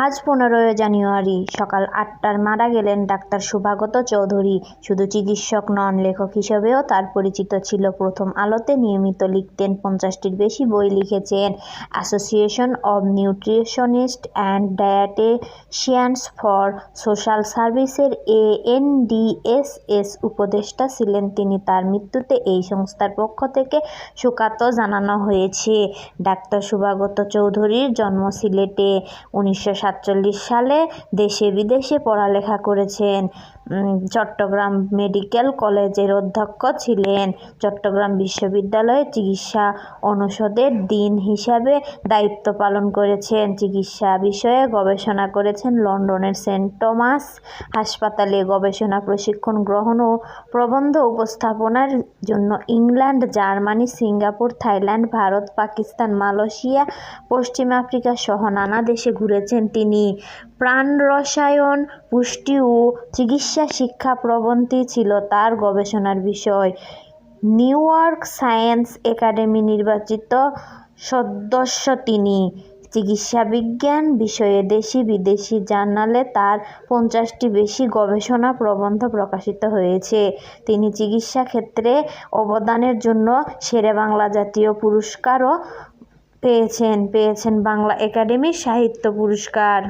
আজ পনেরোই জানুয়ারি সকাল আটটার মারা গেলেন ডাক্তার শুভাগত চৌধুরী। শুধু চিকিৎসক নন, লেখক হিসেবেও তার পরিচিত ছিল। প্রথম আলোতে নিয়মিত লিখতেন, পঞ্চাশটির বেশি বই লিখেছেন। Association of nutritionists and dietitians for social সার্ভিসের এএনডিএসএস উপদেষ্টা ছিলেন তিনি। তার মৃত্যুতে এই সংস্থার পক্ষ থেকে শোকাত জানানো হয়েছে। ডাক্তার শুভাগত চৌধুরীর জন্ম সিলেটে উনিশশো সাতচল্লিশ সালে দেশে বিদেশে পড়ালেখা করেছেন। চট্টগ্রাম মেডিকেল কলেজের অধ্যক্ষ ছিলেন। চট্টগ্রাম বিশ্ববিদ্যালয়ে চিকিৎসা অনুষদের ডিন হিসাবে দায়িত্ব পালন করেছেন। চিকিৎসা বিষয়ে গবেষণা করেছেন লন্ডনের সেন্ট টমাস হাসপাতালে। গবেষণা, প্রশিক্ষণ গ্রহণ ও প্রবন্ধ উপস্থাপনার জন্য England, Germany, Singapore, Thailand, Bharat, Pakistan, Malaysia, পশ্চিম আফ্রিকা সহ নানা দেশে ঘুরেছেন। তিনি প্রাণ রসায়ন, পুষ্টি ও চিকিৎসা শিক্ষা প্রবন্ধী ছিল তার গবেষণার বিষয়। নিউ ইয়র্ক সায়েন্স একাডেমি নির্বাচিত সদস্য তিনি। চিকিৎসা বিজ্ঞান বিষয়ে দেশি বিদেশি জার্নালে তার পঞ্চাশটি বেশি গবেষণা প্রবন্ধ প্রকাশিত হয়েছে। তিনি চিকিৎসা ক্ষেত্রে অবদানের জন্য শেরেবাংলা জাতীয় পুরস্কারও পেয়েছেন পেয়েছেন বাংলা একাডেমি সাহিত্য পুরস্কার।